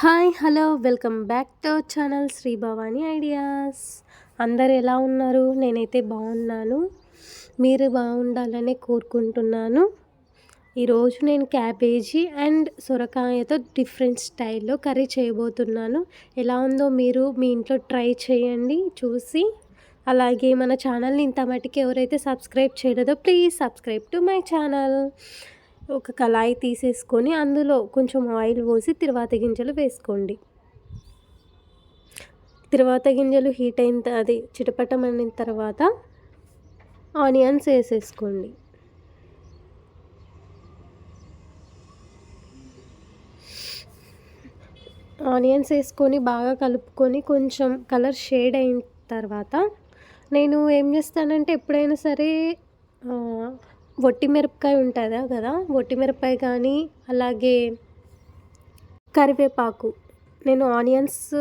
Hi hello welcome back to channel Sri Bhavani ideas. అందరు ఎలా ఉన్నారు? నేనైతే బాగున్నాను. మీరు బాగుండాలని కోరుకుంటున్నాను. ఈరోజు నేను క్యాబేజీ అండ్ సొరకాయతో డిఫరెంట్ స్టైల్లో కర్రీ చేయబోతున్నాను. ఎలా ఉందో మీరు మీ ఇంట్లో ట్రై చేయండి చూసి. అలాగే మన ఛానల్ని ఇంత మటుకు ఎవరైతే సబ్స్క్రైబ్ చేయలేదో please subscribe to my channel. ఒక కళాయి తీసేసుకొని అందులో కొంచెం ఆయిల్ పోసి తిరువాత గింజలు వేసుకోండి. తిరువాత గింజలు హీట్ అయిన అది చిటపటమనిన తర్వాత ఆనియన్స్ వేసేసుకోండి. ఆనియన్స్ వేసుకొని బాగా కలుపుకొని కొంచెం కలర్ షేడ్ అయిన తర్వాత నేను ఏం చేస్తానంటే ఎప్పుడైనా సరే వట్టి మిరపకాయ ఉంటుందా కదా? వట్టి మిరపకాయ కానీ అలాగే కరివేపాకు. నేను ఆనియన్స్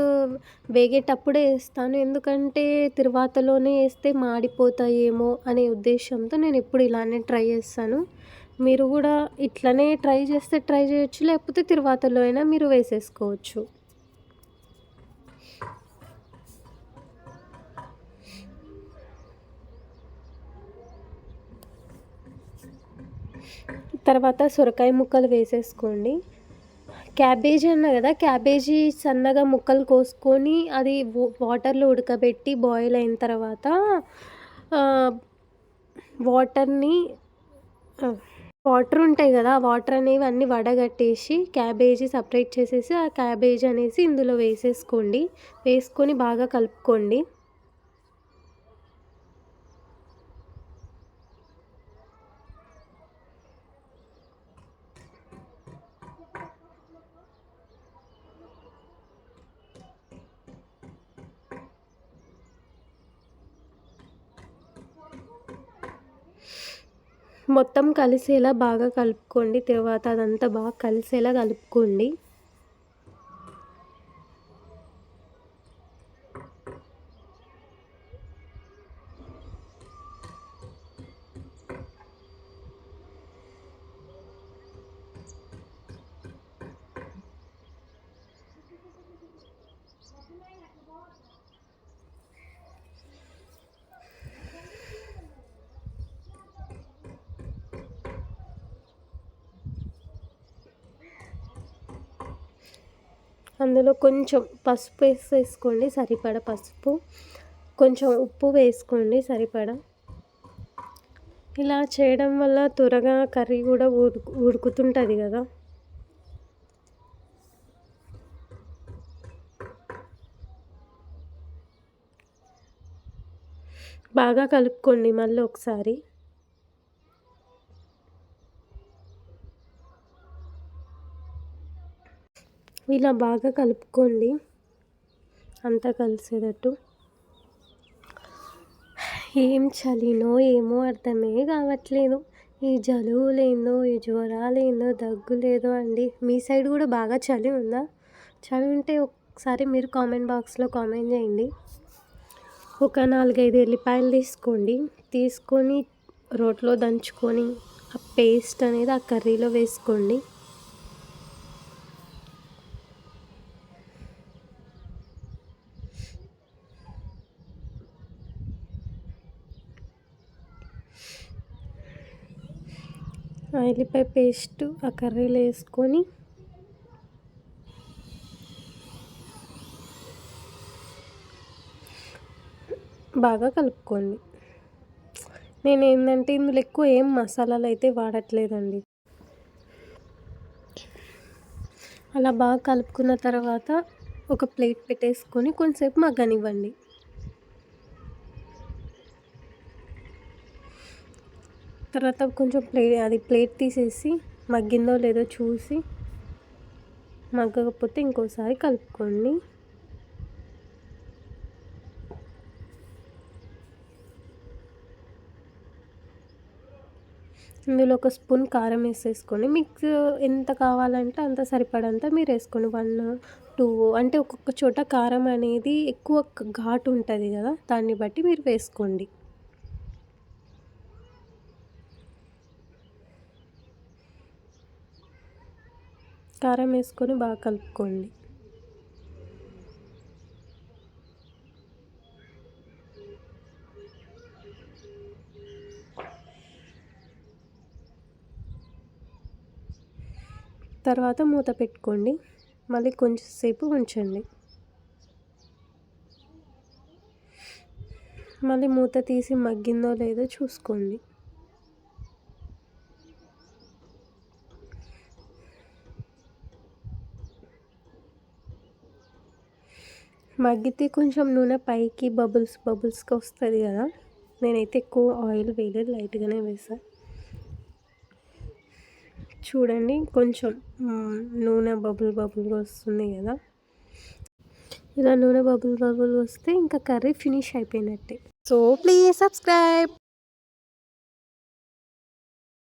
వేగేటప్పుడే వేస్తాను. ఎందుకంటే తిరువాతలోనే వేస్తే మాడిపోతాయేమో అనే ఉద్దేశంతో నేను ఎప్పుడు ఇలానే ట్రై చేస్తాను. మీరు కూడా ఇట్లనే ట్రై చేస్తే ట్రై చేయొచ్చు లేకపోతే తిరువాతలో అయినా మీరు వేసేసుకోవచ్చు. తర్వాత సొరకాయ ముక్కలు వేసేసుకోండి. క్యాబేజీ అన్న కదా క్యాబేజీ సన్నగా ముక్కలు కోసుకొని అది వాటర్లో ఉడకబెట్టి బాయిల్ అయిన తర్వాత వాటర్ని వాటర్ ఉంటాయి కదా వాటర్ అనేవి అన్నీ వడగట్టేసి క్యాబేజీ సపరేట్ చేసేసి ఆ క్యాబేజీ అనేసి ఇందులో వేసేసుకోండి. వేసుకొని బాగా కలుపుకోండి. మొత్తం కలిసేలా బాగా కలుపుకోండి. తర్వాత అదంతా బాగా కలిసేలా కలుపుకోండి. అందులో కొంచెం పసుపు వేసేసుకోండి సరిపడ పసుపు. కొంచెం ఉప్పు వేసుకోండి సరిపడ. ఇలా చేయడం వల్ల త్వరగా కర్రీ కూడా ఉడుకు ఉడుకుతుంటుంది కదా. బాగా కలుపుకోండి మళ్ళీ ఒకసారి. ఇలా బాగా కలుపుకోండి. అంతా కలిసేటట్టు. ఏం చలినో ఏమో అర్థమే కావట్లేదు. ఈ జలుబు లేదో ఈ జ్వరాలేందో దగ్గు లేదో అండి. మీ సైడ్ కూడా బాగా చలి ఉందా? చలి ఉంటే ఒకసారి మీరు కామెంట్ బాక్స్లో కామెంట్ చేయండి. ఒక నాలుగైదు ఎల్లిపాయలు తీసుకోండి. తీసుకొని రోట్లో దంచుకొని ఆ పేస్ట్ అనేది ఆ కర్రీలో వేసుకోండి. ఎల్లిపాయ పేస్ట్ ఆ కర్రీలో వేసుకొని బాగా కలుపుకోండి. నేను ఏంటంటే ఇందులో ఎక్కువ ఏం మసాలాలు అయితే వాడట్లేదండి. అలా బాగా కలుపుకున్న తర్వాత ఒక ప్లేట్ పెట్టేసుకొని కొంచెంసేపు మగ్గనివ్వండి. తర్వాత కొంచెం ప్లేట్ అది ప్లేట్ తీసేసి మగ్గిందో లేదో చూసి మగ్గకపోతే ఇంకోసారి కలుపుకోండి. ఇందులో ఒక స్పూన్ కారం వేసేసుకోండి. మీకు ఎంత కావాలంటే అంత సరిపడంత మీరు వేసుకోండి. వన్ టూ అంటే ఒక్కొక్క చోట కారం అనేది ఎక్కువ ఘాటు ఉంటుంది కదా దాన్ని బట్టి మీరు వేసుకోండి. కారం వేసుకొని బాగా కలుపుకోండి. తర్వాత మూత పెట్టుకోండి. మళ్ళీ కొంచెంసేపు ఉంచండి. మళ్ళీ మూత తీసి మగ్గిందో లేదో చూసుకోండి. మగ్గితే కొంచెం నూనె పైకి బబుల్స్ బబుల్స్గా వస్తుంది కదా. నేనైతే ఎక్కువ ఆయిల్ వేయలేదు లైట్గానే వేసాను చూడండి కొంచెం నూనె బబుల్ బబుల్గా వస్తుంది కదా. ఇలా నూనె బబుల్ బబుల్ వస్తే ఇంకా కర్రీ ఫినిష్ అయిపోయినట్టే. So please subscribe!